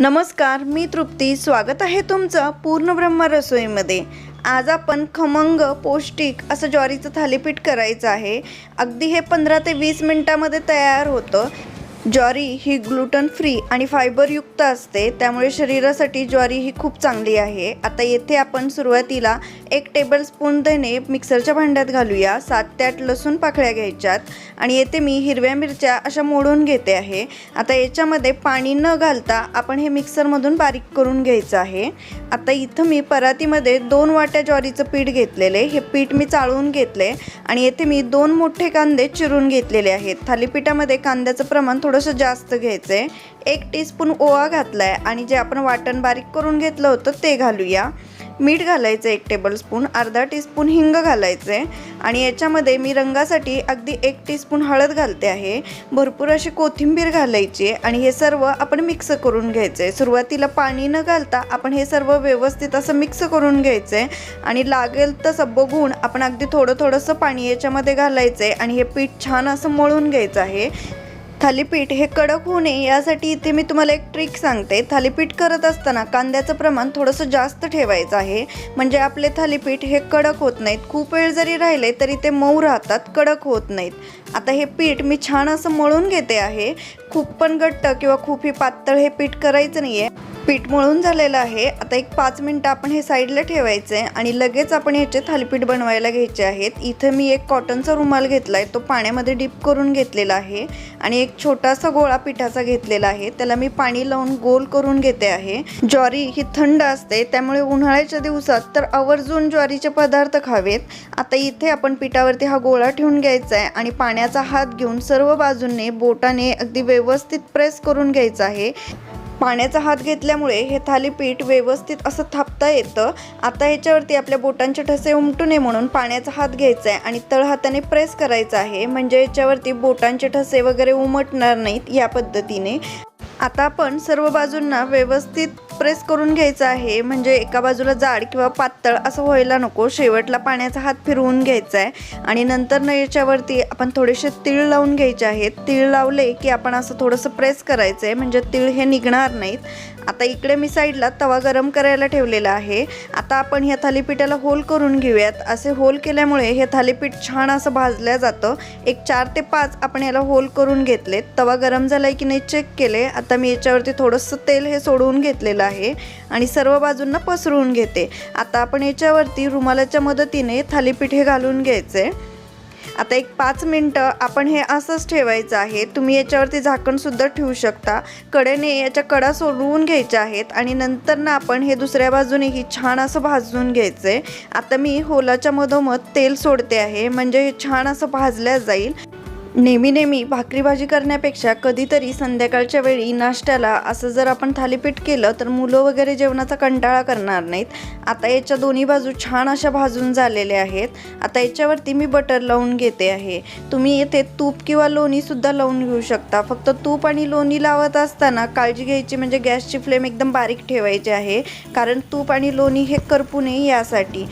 नमस्कार मी तृप्ती. स्वागत आहे तुमचं पूर्ण ब्रह्म रसोईमध्ये. आज आपण खमंग पौष्टिक असं ज्वारीचं थालीपीठ करायचं आहे. अगदी हे पंधरा ते वीस मिनटामध्ये तयार होतं. ज्वारी ही ग्लुटन फ्री आणि फायबरयुक्त असते त्यामुळे शरीरासाठी ज्वारी ही खूप चांगली आहे. आता येथे आपण सुरुवातीला एक टेबलस्पून धने मिक्सरच्या भांड्यात घालूया. सात ते आठ लसूण पाकळ्या घ्यायच्यात आणि येथे मी हिरव्या मिरच्या अशा मोडून घेते आहे. आता याच्यामध्ये पाणी न घालता आपण हे मिक्सरमधून बारीक करून घ्यायचं आहे. आता इथं मी परातीमध्ये दोन वाट्या ज्वारीचं पीठ घेतलेले हे पीठ मी चाळून घेतले आणि येथे मी दोन मोठे कांदे चिरून घेतलेले आहेत. थालीपीठामध्ये कांद्याचं प्रमाण थोडं थोडंसं जास्त घ्यायचं आहे एक टीस्पून ओवा घातला आहे आणि जे आपण वाटण बारीक करून घेतलं होतं ते घालूया. मीठ घालायचं एक टेबलस्पून अर्धा टीस्पून हिंग घालायचं आहे आणि याच्यामध्ये मी रंगासाठी अगदी एक टीस्पून हळद घालते आहे. भरपूर अशी कोथिंबीर घालायची आहे आणि हे सर्व आपण मिक्स करून घ्यायचं आहे सुरुवातीला पाणी न घालता आपण हे सर्व व्यवस्थित असं मिक्स करून घ्यायचं आहे आणि लागेल तसं बघून आपण अगदी थोडं थोडंसं पाणी याच्यामध्ये घालायचं आहे आणि हे पीठ छान असं मळून घ्यायचं आहे. थालीपीठ हे कडक होऊ नये यासाठी इथे मी तुम्हाला एक ट्रिक सांगते. थालीपीठ करत असताना कांद्याचं प्रमाण थोडंसं जास्त ठेवायचं आहे. म्हणजे आपले थालीपीठ हे कडक होत नाहीत. खूप वेळ जरी राहिले तरी ते मऊ राहतात कडक होत नाहीत. आता हे पीठ मी छान असं मळून घेते आहे. खूप पण घट्ट किंवा खूप ही पातळ हे पीठ करायचं नाही आहे पीठ मळून झालेलं आहे. आता एक पाच मिनटं आपण हे साईडला ठेवायचं आहे आणि लगेच आपण ह्याचे थालीपीठ बनवायला घ्यायचे आहेत. इथं मी एक कॉटनचा रुमाल घेतला आहे तो पाण्यामध्ये डिप करून घेतलेला आहे आणि एक छोटासा गोळा पिठाचा घेतलेला आहे. त्याला मी पाणी लावून गोल करून घेते आहे. ज्वारी ही थंड असते त्यामुळे उन्हाळ्याच्या दिवसात तर आवर्जून ज्वारीचे पदार्थ खावेत. आता इथे आपण पिठावरती हा गोळा ठेवून घ्यायचा आहे आणि पाण्याचा हात घेऊन सर्व बाजूंनी बोटाने अगदी व्यवस्थित प्रेस करून घ्यायचा आहे. पाण्याचा हात घेतल्यामुळे हे थालीपीठ व्यवस्थित असं थापता येतं. आता ह्याच्यावरती आपल्या बोटांचे ठसे उमटू नये म्हणून पाण्याचा हात घ्यायचा आहे आणि तळ हाताने प्रेस करायचा आहे. म्हणजे याच्यावरती बोटांचे ठसे वगैरे उमटणार नाहीत या पद्धतीने. आता आपण सर्व बाजूंना व्यवस्थित प्रेस करून घ्यायचं आहे. म्हणजे एका बाजूला जाड किंवा पातळ असं व्हायला नको. शेवटला पाण्याचा हात फिरवून घ्यायचा आहे. आणि नंतर न याच्यावरती आपण थोडेसे तीळ लावून घ्यायचे आहेत. तीळ लावले की आपण असं थोडंसं प्रेस करायचं आहे. म्हणजे तीळ हे निघणार नाहीत. आता इकडे मी साईडला तवा गरम करायला ठेवलेला आहे. आता आपण ह्या थालीपीठाला होल करून घेऊयात. असे होल केल्यामुळे हे थालीपीठ छान असं भाजल्या जातं. एक चार ते पाच आपण याला होल करून घेतले तवा गरम झाला की नाही चेक केले. आता आता मी याच्यावरती थोडंसं तेल हे सोडवून घेतलेलं आहे आणि सर्व बाजूंना पसरवून घेते. आता आपण याच्यावरती रुमालाच्या मदतीने थालीपीठ हे घालून घ्यायचे. आता एक पाच मिनटं आपण हे असंच ठेवायचं आहे. तुम्ही याच्यावरती झाकणसुद्धा ठेवू शकता. कडेने याच्या कडा सोडवून घ्यायच्या आहेत आणि नंतर ना आपण हे दुसऱ्या बाजूनेही छान असं भाजून घ्यायचं. आहे आता मी होलाच्या मधोमध तेल सोडते आहे. म्हणजे हे छान असं भाजल्या जाईल. नेहमी नेहमी भाकरी भाजी करण्यापेक्षा कधीतरी संध्याकाळच्या वेळी नाश्त्याला असं जर आपण थालीपीठ केलं तर मुलं वगैरे जेवणाचा कंटाळा करणार नाहीत. आता याच्या दोन्ही बाजू छान अशा भाजून झालेल्या आहेत. आता याच्यावरती मी बटर लावून घेते आहे. तुम्ही येथे तूप किंवा लोणीसुद्धा लावून घेऊ शकता. फक्त तूप आणि लोणी लावत असताना काळजी घ्यायची म्हणजे गॅसची फ्लेम एकदम बारीक ठेवायची आहे. कारण तूप आणि लोणी हे करपू नये यासाठी.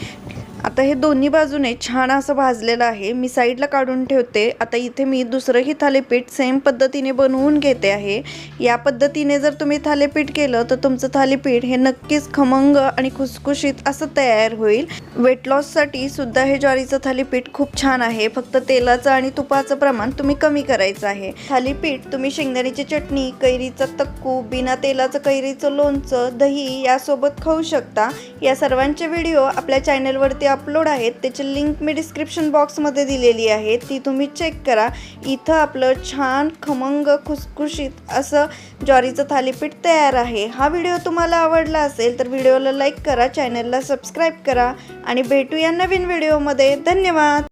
आता हे दोन्ही बाजूने छान असं भाजलेलं आहे. मी साईडला काढून ठेवते. आता इथे मी दुसरंही थालीपीठ सेम पद्धतीने बनवून घेते आहे. या पद्धतीने जर तुम्ही थालीपीठ केलं तर तुमचं थालीपीठ हे नक्कीच खमंग आणि खुसखुशीत असं तयार होईल. वेट लॉससाठी सुद्धा हे ज्वारीचं थालीपीठ खूप छान आहे. फक्त तेलाचं आणि तुपाचं प्रमाण तुम्ही कमी करायचं आहे. थालीपीठ तुम्ही शेंगदाण्याची चटणी कैरीचं तक्कू बिना तेलाचं कैरीचं लोणचं दही यासोबत खाऊ शकता. या सर्वांचे व्हिडिओ आपल्या चॅनलवरती अपलोड आहेत त्याची लिंक मी डिस्क्रिप्शन बॉक्समध्ये दिलेली आहे. ती तुम्ही चेक करा. इथं आपलं छान खमंग खुसखुशीत असं ज्वारीचं थालीपीठ तयार आहे. हा व्हिडिओ तुम्हाला आवडला असेल तर व्हिडिओला लाईक करा चॅनलला सबस्क्राईब करा आणि भेटूया नवीन व्हिडिओमध्ये धन्यवाद!